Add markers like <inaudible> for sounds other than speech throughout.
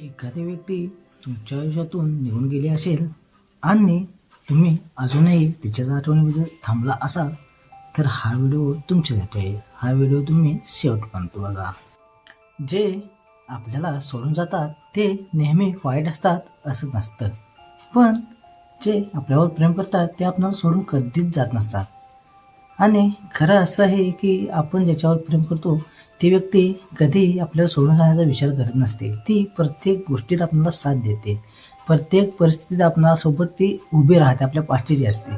एखादी व्यक्ती तुमच्या आयुष्यातून निघून गेली असेल आणि तुम्ही अजूनही तिच्याच आठवणीमध्ये थांबला असाल तर हा व्हिडिओ तुमच्यासाठी आहे. हा व्हिडिओ तुम्ही शेवटपर्यंत बघा. जे आपल्याला सोडून जातात ते नेहमी वाईट असतात असं नसतं. पण जे आपल्यावर प्रेम करतात ते आपल्याला सोडून कधीच जात नसतात. आणि खरं असं आहे की आपण ज्याच्यावर प्रेम करतो ती व्यक्ती कधीही आपल्याला सोडून जाण्याचा विचार करत नसते. ती प्रत्येक गोष्टीत आपल्याला साथ देते. प्रत्येक परिस्थितीत आपणासोबत ती उभी राहते आपल्या पाठीची असते.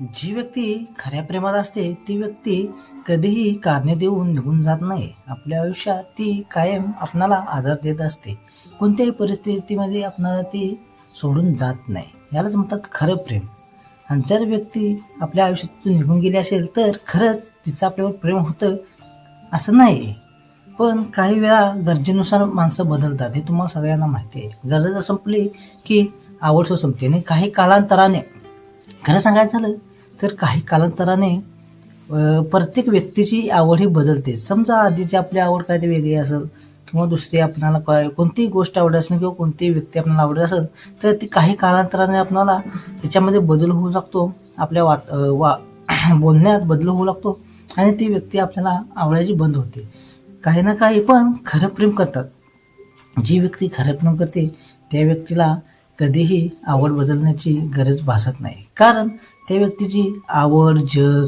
जी व्यक्ती खऱ्या प्रेमात असते ती व्यक्ती कधीही कारणे देऊन निघून जात नाही. आपल्या आयुष्यात ती कायम आपणाला आधार देत असते. कोणत्याही परिस्थितीमध्ये आपणाला ती सोडून जात नाही. यालाच म्हणतात खरं प्रेम. आणि जर व्यक्ती आपल्या आयुष्यातून निघून गेली असेल तर खरंच तिचं आपल्यावर प्रेम होतं असं नाही. पण काही वेळा गरजेनुसार माणसं बदलतात हे तुम्हाला सगळ्यांना माहिती आहे. गरज जर संपली की आवड संपते. आणि काही कालांतराने खरं सांगायचं झालं तर काही कालांतराने प्रत्येक व्यक्तीची आवड ही बदलते. समजा आधीची आपली आवड काय ती वेगळी असेल किंवा दुसरी आपणाला काय कोणतीही गोष्ट आवडत असेल किंवा कोणतीही व्यक्ती आपल्याला आवडत असेल तर ती काही कालांतराने आपणाला त्याच्यामध्ये बदल होऊ लागतो. आपल्या वात वा <clears throat> बोलण्यात बदल होऊ लागतो. आणि ती व्यक्ती आपल्याला आवडायची बंद होते. काही ना काही पण खरं प्रेम करतात. जी व्यक्ती खरं प्रेम करते त्या व्यक्तीला कधीही आवड बदलण्याची गरज भासत नाही. कारण त्या व्यक्तीची आवड जग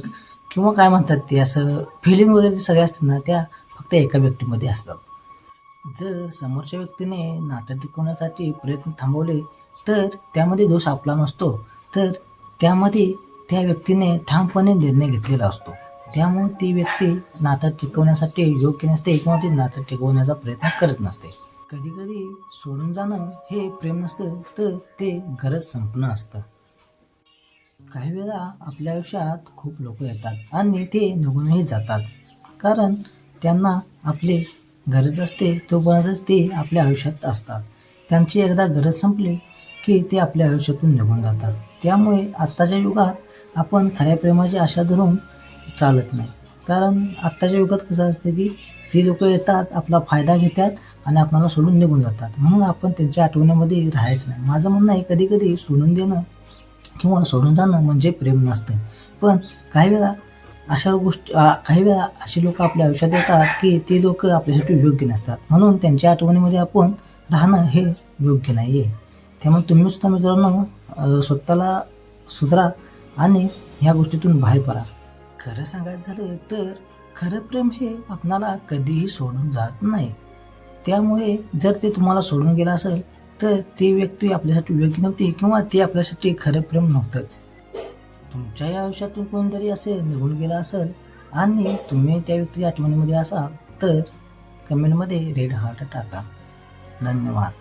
किंवा काय म्हणतात ते असं फिलिंग वगैरे सगळ्या असतात ना त्या फक्त एका व्यक्तीमध्ये असतात. जर समोरच्या व्यक्तीने नाटक टिकवण्यासाठी प्रयत्न थांबवले तर त्यामध्ये दोष आपला नसतो. तर त्यामध्ये त्या व्यक्तीने ठामपणे निर्णय घेतलेला असतो. त्यामुळे ती व्यक्ती नातं टिकवण्यासाठी योग्य नसते किंवा ती नातं टिकवण्याचा प्रयत्न करत नसते. कधी कधी सोडून जाणं हे प्रेम नसतं तर ते गरज संपणं असतं. काही वेळा आपल्या आयुष्यात खूप लोक येतात आणि ते निघूनही जातात. कारण त्यांना आपली गरज असते तोपर्यंतच ते आपल्या आयुष्यात असतात. त्यांची एकदा गरज संपली की ते आपल्या आयुष्यातून निघून जातात. त्यामुळे आत्ताच्या युगात आपण खऱ्या प्रेमाची आशा धरून चालत नाही. कारण आत्ताच्या युगात कसं असतं की जी लोक येतात आपला फायदा घेतात आणि आपल्याला सोडून निघून जातात. म्हणून आपण त्यांच्या आठवणीमध्ये राहायचं नाही. माझं म्हणणं आहे कधी कधी सोडून देणं किंवा सोडून जाणं म्हणजे प्रेम नसतं. पण काही वेळा अशा गोष्टी काही वेळा अशी लोक आपल्या आयुष्यात येतात की ते लोक आपल्यासाठी योग्य नसतात. म्हणून त्यांच्या आठवणीमध्ये आपण राहणं हे योग्य नाही आहे त्यामुळे तुम्ही सुद्धा मित्रांनो स्वतःला सुधारा आणि ह्या गोष्टीतून बाहेर पडा. खरं सांगायचं झालं तर खरं प्रेम हे आपणाला कधीही सोडून जात नाही. त्यामुळे जर ते तुम्हाला सोडून गेलं असेल तर ती व्यक्ती आपल्यासाठी योग्य नव्हती किंवा ते आपल्यासाठी खरं प्रेम नव्हतंच. तुमच्याही आयुष्यातून कोणतरी असे निघून गेलं असेल आणि तुम्ही त्या व्यक्तीच्या आठवणीमध्ये असाल तर कमेंटमध्ये रेड हार्ट टाका. धन्यवाद.